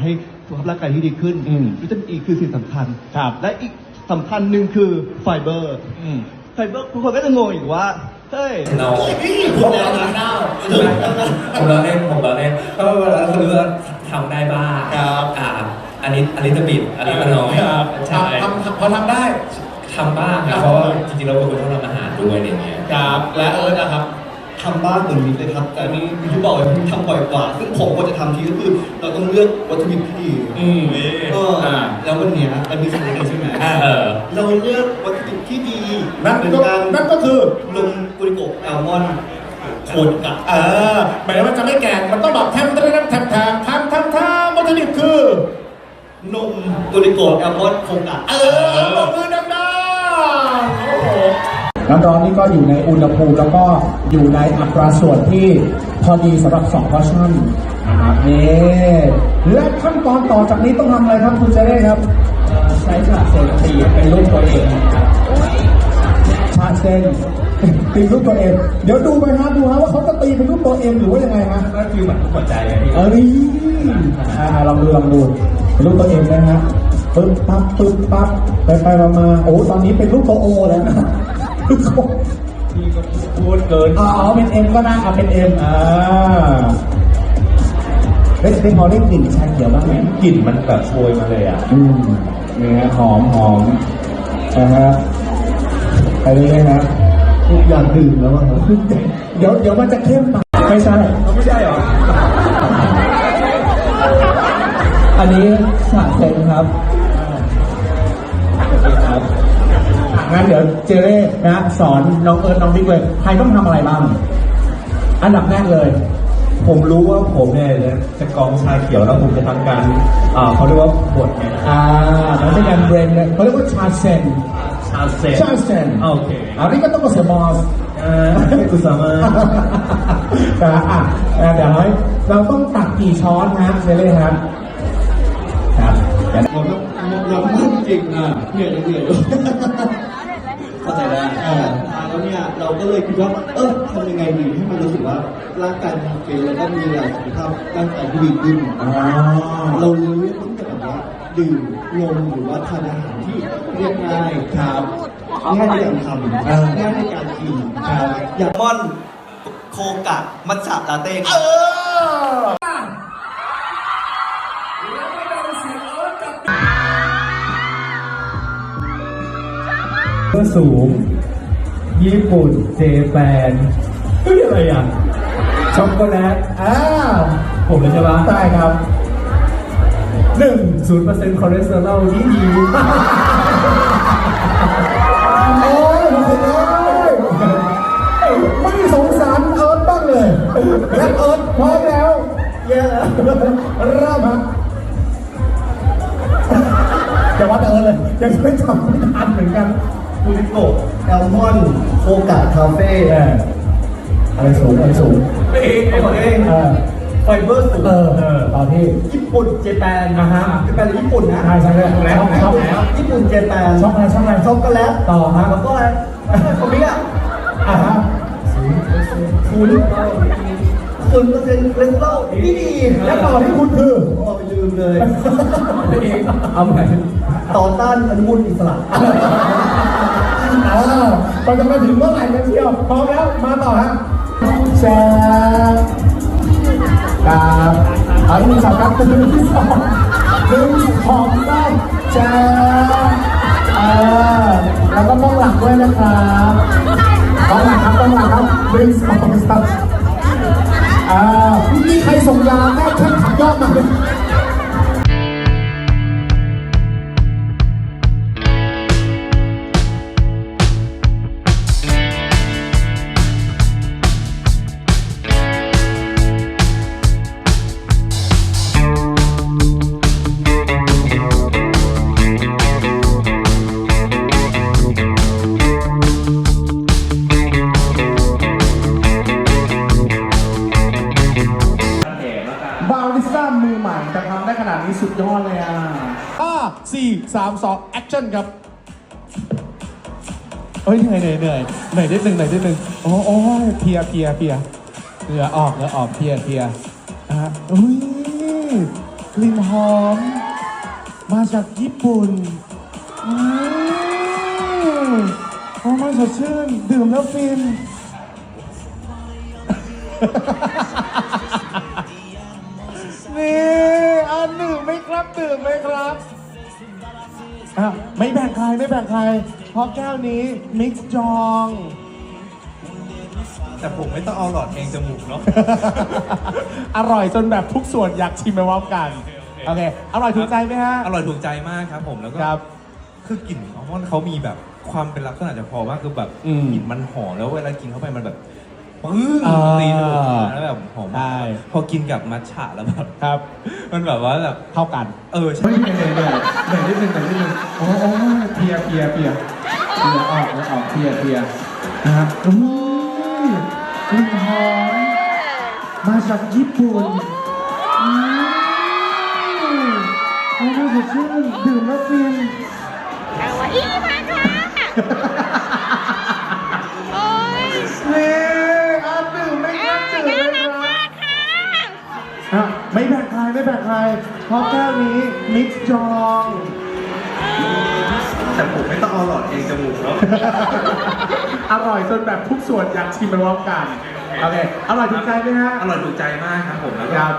ให้สุขภาพร่างกายที่ดีขึ้นอืมวิตามินอีคือสิ่งสำคัญครับและอีกสำคัญหนึ่งคือไฟเบอร์อืมไฟเบอร์คุณคนก็จะงงอีกว่าเฮ้ย เราคุณแล้วนะผมเราเล่นผมเราเล่นก็เวลาเราเลือกทำได้บ้างครับอ่าอันนี้อันนี้จะบิดอันนี้ก็น้อยครับใช่ทำทำพอทำได้ทำบ้างครับเพราะว่าจริงๆเราเป็นคนชอบทำอาหารด้วยอย่างเงี้ยครับและเอิร์ธนะครับ ทำบ้างเหมือนมิตรเลยครับ แต่นี่ที่บอกเลยทำบ่อยกว่า ซึ่งผมก็จะทำทีก็คือ เราต้องเลือกวัตถุดิบที่ดีอืมเออออ่าแล้ววันเนี้ยมันมีสิ่งหนึ่งใช่ไหมอ่าเออเราเลือกวัตถุดิบที่ดีนั่นเหมือนก็กันนั่นก็คือนมกุริโกะแอลมอนด์โคดกับเออหมายถึงว่าจะไม่แก่มันต้องแบบแทมแทมแทมแทมแทมแทมแทมวัตถุดิบคือนมกุริโกะแอลมอนด์โคกะเออปรบมือดังๆโอ้โห น้ำร้อนนี่ก็อยู่ในอุณหภูมิแล้วก็อยู่ในอัตราส่วนที่พอดีสำหรับ2พอร์ชั่นนะครับนี่และขั้นตอนต่อจากนี้ต้องทำอะไรครับคุณเจเร่ครับใช้ฉากเซนตีเป็นรูปตัวเองครับชาเซนตีรูปตัวเอง เดี๋ยวดูไปฮะดูฮะว่าเขาจะตีเป็นรูปตัวเองหรือว่ายังไงฮะก็คือเหมือนหัวใจอะพี่เอ้ยอ่าลองดูลองดูเป็นรูปตัวเองนะฮะปึ๊บปั๊บปึ๊บปั๊บไปไปมามาโอ้ตอนนี้เป็นรูปตัวโอแล้วนะรูปตัว พี่ก็พูดเกินอ๋อเป็นเอ็มก็ได้เอาเป็นเอ็มอ่าเฮ้ยเป็นพอได้กลิ่นชาเขียวบ้างไหมกลิ่นมันแบบโชยมาเลยอะ อืมนี่ฮะหอมหอมนะฮะไปเรื่อยๆนะทุกอย่างดื่มแล้วอะครับเดี๋ยวเดี๋ยวมันจะเข้มไปไม่ใช่ไม่ใช่หรอ อันนี้ชาเซนครับ งั้นเดี๋ยวเจเร่นะสอนน้องเอิร์ธน้องบิ๊กเลยใครต้องทำอะไรบ้าง อันดับแรกเลย ผมรู้ว่าผมเนี่ยจะกรองชาเขียวแล้วผมจะทำการอ่าเขาเรียกว่าบดไงอ่ามันเป็นการเบรนเลยเขาเรียกว่าชาเซนชาเซนชาเซนโอเคอันนี้ก็ต้องมาเสียบอส อ่ากุสามาแต่อะอะเดี๋ยวให้เราต้องตักกี่ช้อนฮะเจเล่ครับครับเดี๋ยวเราต้องเรามากจริงอะเหนื่อยเหนื่อย เข้าใจแล้วอ่าแล้วเนี่ยเราก็เลยคิดว่า เออทำยังไงดีให้มันรู้สึกว่าร่างกายมันโอเคแล้วก็มีสุขภาพร่างกายที่ดีขึ้นอ๋อเรารู้ตั้งแต่แบบว่าดื่มนมหรือว่าทานอาหารที่เรียบง่ายครับง่ายในการทำง่ายในการกินครับอย่างมอนโคกะมัทฉะลาเต้ครับ เพื่อสูง ญี่ปุ่นเจแปนเฮ้ยอะไรอะช็อกโกแลตอ้าวผมเลยใช่ปะใช่ครับหนึ่งศูนย์เปอร์เซ็นต์คอเลสเตอรอลที่ดีโอ้ยโอ้ยไม่สงสารเอิร์ธบ้างเลยและเอิร์ธพร้อมแล้วเย้เริ่มฮะจะวัดเอิร์ธเลยยังไม่ทำไม่ทันเหมือนกัน คูริโกะแอลมอนโคกะคาเฟ่เอออะไรสูงอะไรสูงเองไอ้หมดเองเออไฟเบอร์สูงเออเออตอนที่ญี่ปุ่นเจแปนอ่าฮะเจแปนหรือญี่ปุ่นนะใช่ใช่ใช่แล้วช็อกแล้วโกแล้วญี่ปุ่นเจแปนช็อกอะไรช็อกอะไรช็อกโกแลตต่อฮะแล้วก็อะไรคอมมิอะอ่าฮะศูนย์ศูนย์เปอร์เซ็นต์เลนเซอร์ที่ดีและต่อที่คุณคือโอ้ยลืมเลยเอาใหม่ต่อต้านอนุมูลอิสระ อ่าไปจะมาถึงเมื่อไหร่กันเชียวพร้อมแล้วมาต่อฮะแชร์ครับอันนี้สำคัญคือหนึ่งที่สองหนึ่งของได้แชร์อ่าแล้วก็ต้องหลังด้วยนะครับต้องหลังครับต้องหลังครับหนึ่งสองสามอ่ามีใครส่งยาแม่ช่วยขับยอดมาเลยบา สุดยอดเลยอะห้าสี่สามสองแอคชั่นครับเฮ้ยเหนื่อยเหนื่อยเหนื่อยเหนื่อยนิดนึงเหนื่อยนิดนึงโอ้โอ้เพียเพียเพียเหงื่อออกเหงื่อออกเพียเพียอะอุ้ยกลิ่นหอม มาจากญี่ปุ่นอืมหอมมากสดชื่น ดื่มแล้วฟิน บดื่มไหมครับอะไม่แบ่งใครไม่แบ่งใคร เพราะแก้วนี้มิกซ์จอง แต่ผมไม่ต้องเอาหลอดแทงจมูกเนาะ อร่อยจนแบบทุกส่วนอยากชิมไปพร้อมกัน โอเค อร่อยถูกใจไหมฮะ อร่อยถูกใจมากครับผมแล้วก็ครับ คือกลิ่นอัลมอนด์เขามีแบบความเป็นลักษณะเฉพาะมากคือแบบอืม กลิ่นมันหอมแล้วเวลากินเข้าไปมันแบบ ปื้ออ่าตีจมูกแล้วแบบหอมใช่มากพอกินกับมัทฉะแล้วแบบครับ มันแบบว่าแบบเข้ากัน เออใช่เฮ้ยเหนื่อยเหนื่อยเหนื่อยนิดนึงเหนื่อยนิดนึงโอ้โหเพลียเพลียเพลียเพลียออกแล้วออกเพลียเพลียนะฮะอืมกลิ่นหอมมาจากญี่ปุ่นอืมโอ้โหสดชื่นดื่มแล้วฟิน ไม่แบ่งใครไม่แบ่งใครเพราะแก้วนี้มิกซ์จองแต่ผมไม่ต้องเอาหลอดแทงจมูกเนาะอร่อยจนแบบทุกส่วนอยากชิมไปพร้อมกันโอเคอร่อยถูกใจไหมฮะอร่อยถูกใจมากครับผมแล้วก็ครับ